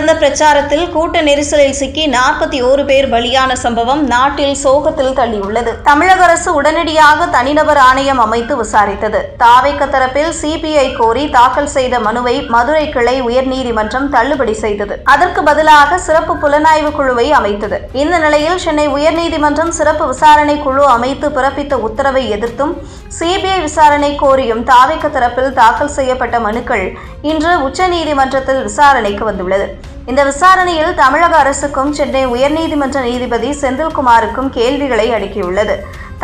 நடந்த பிரச்சாரத்தில் கூட்ட நெரிசலில் சிக்கி நாற்பத்தி ஓரு பேர் பலியான சம்பவம் நாட்டில் சோகத்தில் தள்ளியுள்ளது. தமிழக அரசு உடனடியாக தனிநபர் ஆணையம் அமைத்து விசாரித்தது. தாவைக்க தரப்பில் சிபிஐ கோரி தாக்கல் செய்த மனுவை மதுரை கிளை உயர்நீதிமன்றம் தள்ளுபடி செய்தது. அதற்கு பதிலாக சிறப்பு புலனாய்வு குழுவை அமைத்தது. இந்த நிலையில் சென்னை உயர்நீதிமன்றம் சிறப்பு விசாரணை குழு அமைத்து பிறப்பித்த உத்தரவை எதிர்த்தும் சிபிஐ விசாரணை கோரியும் தாவைக்க தரப்பில் தாக்கல் செய்யப்பட்ட மனுக்கள் இன்று உச்சநீதிமன்றத்தில் விசாரணைக்கு வந்துள்ளது. இந்த விசாரணையில் தமிழக அரசுக்கும் சென்னை உயர்நீதிமன்ற நீதிபதி செந்தில்குமாருக்கும் கேள்விகளை அடுக்கியுள்ளது.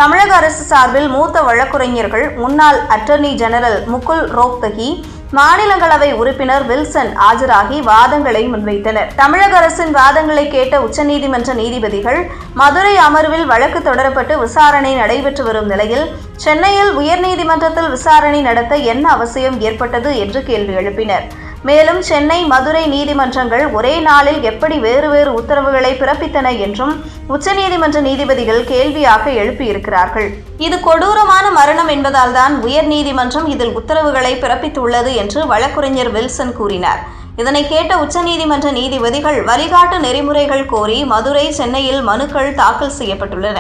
தமிழக அரசு சார்பில் மூத்த வழக்குரைஞர்கள் முன்னாள் அட்டர்னி ஜெனரல் முகுல் ரோக்தகி மாநிலங்களவை உறுப்பினர் வில்சன் ஆஜராகி வாதங்களை முன்வைத்தனர். தமிழக அரசின் வாதங்களை கேட்ட உச்சநீதிமன்ற நீதிபதிகள் மதுரை அமர்வில் வழக்கு தொடரப்பட்டு விசாரணை நடைபெற்று வரும் நிலையில் சென்னையில் உயர்நீதிமன்றத்தில் விசாரணை நடத்த என்ன அவசியம் ஏற்பட்டது என்று கேள்வி எழுப்பினர். மேலும் சென்னை மதுரை நீதிமன்றங்கள் ஒரே நாளில் எப்படி வேறு வேறு உத்தரவுகளை பிறப்பித்தன என்றும் உச்சநீதிமன்ற நீதிபதிகள் கேள்வியாக எழுப்பியிருக்கிறார்கள். இது கொடூரமான மரணம் என்பதால்தான் உயர் நீதிமன்றம் இதில் உத்தரவுகளை பிறப்பித்துள்ளது என்று வழக்குரைஞர் வில்சன் கூறினார். இதனை கேட்ட உச்சநீதிமன்ற நீதிபதிகள் வழிகாட்டு நெறிமுறைகள் கோரி மதுரை சென்னையில் மனுக்கள் தாக்கல் செய்யப்பட்டுள்ளன.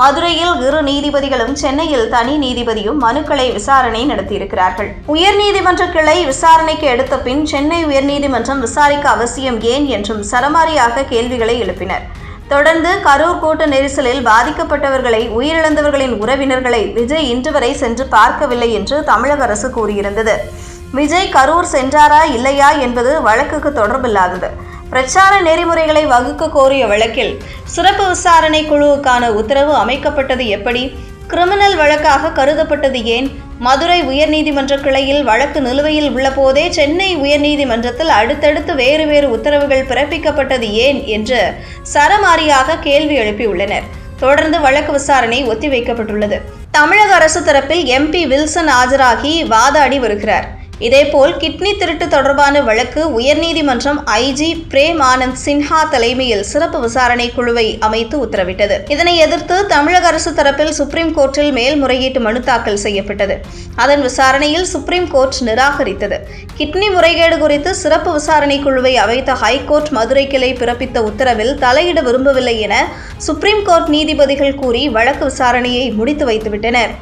மதுரையில் இரு நீதிபதிகளும் சென்னையில் தனி நீதிபதியும் மனுக்களை விசாரணை நடத்தியிருக்கிறார்கள். உயர்நீதிமன்ற கிளை விசாரணைக்கு எடுத்த பின் சென்னை உயர்நீதிமன்றம் விசாரிக்க அவசியம் ஏன் என்றும் சரமாரியாக கேள்விகளை எழுப்பினர். தொடர்ந்து கரூர் கூட்ட நெரிசலில் பாதிக்கப்பட்டவர்களை உயிரிழந்தவர்களின் உறவினர்களை விஜய் இன்று வரை சென்று பார்க்கவில்லை என்று தமிழக அரசு கூறியிருந்தது. விஜய் கரூர் சென்றாரா இல்லையா என்பது வழக்குக்கு தொடர்பில்லாதது. பிரச்சார நெறிமுறைகளை வகுக்க கோரிய வழக்கில் சிறப்பு விசாரணை குழுவுக்கான உத்தரவு அமைக்கப்பட்டது எப்படி? கிரிமினல் வழக்காக கருதப்பட்டது ஏன்? மதுரை உயர்நீதிமன்ற கிளையில் வழக்கு நிலுவையில் உள்ளபோதே சென்னை உயர்நீதிமன்றத்தில் அடுத்தடுத்து வேறு வேறு உத்தரவுகள் பிறப்பிக்கப்பட்டது ஏன் என்று சரமாரியாக கேள்வி எழுப்பியுள்ளனர். தொடர்ந்து வழக்கு விசாரணை ஒத்திவைக்கப்பட்டுள்ளது. தமிழக அரசு தரப்பில் எம்பி வில்சன் ஆஜராகி வாதாடி வருகிறார். இதேபோல் கிட்னி திருட்டு தொடர்பான வழக்கு உயர்நீதிமன்றம் ஐஜி பிரேம் ஆனந்த் சின்ஹா தலைமையில் சிறப்பு விசாரணை குழுவை அமைத்து உத்தரவிட்டது. இதனை எதிர்த்து தமிழக அரசு தரப்பில் சுப்ரீம் கோர்ட்டில் மேல்முறையீட்டு மனு தாக்கல் செய்யப்பட்டது. அதன் விசாரணையில் சுப்ரீம் கோர்ட் நிராகரித்தது. கிட்னி முறைகேடு குறித்து சிறப்பு விசாரணை குழுவை அமைத்த ஹைகோர்ட் மதுரை கிளை பிறப்பித்த உத்தரவில் தலையிட விரும்பவில்லை என சுப்ரீம் கோர்ட் நீதிபதிகள் கூறி வழக்கு விசாரணையை முடித்து வைத்துவிட்டனர்.